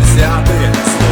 взяти.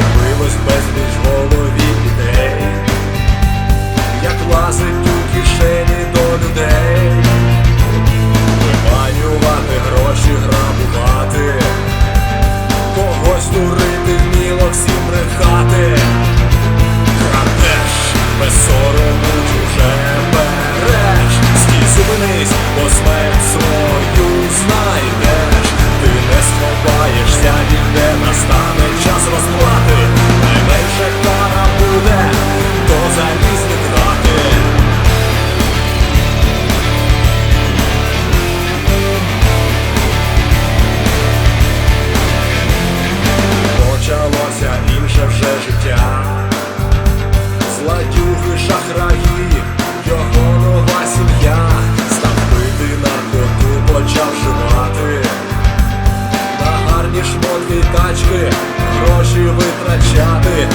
гроші витрачати.